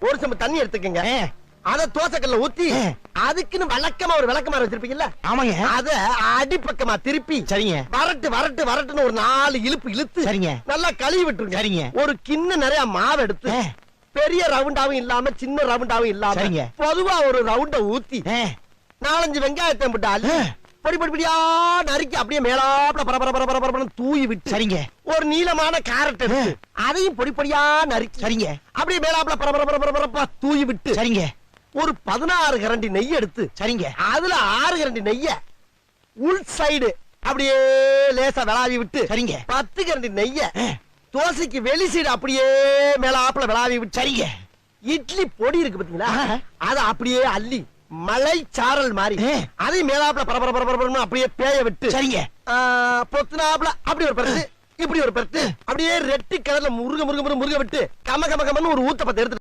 ஒரு சம்பு தண்ணி எடுத்துக்கங்க அத தோசைக்கல்ல ஊத்தி. அதுக்குன்னு வழக்கமா ஒரு விளக்கமாறு வச்சிருப்பீங்கல்ல ஆமாங்க அத அடிப்பக்கமா திருப்பி சரிங்க வரட்டு வரட்டு வரட்டுன்னு ஒரு நாலு இழுப்பு இழுத்து சரிங்க. நல்லா கழுவி விட்டுருங்க சரிங்க. ஒரு கிண்ண நிறைய மாவு எடுத்து பெரிய ரவுண்டாவும் இல்லாம சின்ன ரவுண்டாவும் இல்லாம சரிங்க. பொதுவா ஒரு ரவுண்ட ஊத்தி நாலஞ்சு வெங்காயத்தை போட்டு அள்ளி ஆ. பொடி பொடி பொடியா நறுக்கி அப்படியே மேலாப்ல பர பர பர பர பரபரன்னு தூவி விட்டு சரிங்க ஒரு நீளமான கேரட் எடுத்து அதையும் பொடி பொடியா நறுக்கி சரிங்க. அப்படியே மேலாப்ல பர பர பர பர பரப்பா தூவி விட்டு சரிங்க. ஒரு பதினாறு கரண்டி நெய் எடுத்து சரிங்க. அதுல ஆறு கரண்டி நெய்ய உள் சைடு அப்படியே லேசா விளாவி விட்டு சரிங்க. பத்து கரண்டி நெய்ய தோசைக்கு வெளி சைடு அப்படியே மேலாப்ல விளாவி விட்டு சரிங்க. இட்லி பொடி இருக்கு பாத்தீங்களா. அத அப்படியே அள்ளி மலை சாரல் மாதிரி. அதையும் மேலாப்ல பரபர பரபரன்னு அப்படியே பேய விட்டு சரிங்க. பொத்துனாப்ல அப்படி ஒரு பருத்து இப்படி ஒரு பத்து அப்படியே ரெட்டு கலர்ல முருக முருக முருக முருக விட்டு கம கம கமன்னு ஒரு ஊத்தப்பத்தை எடுத்து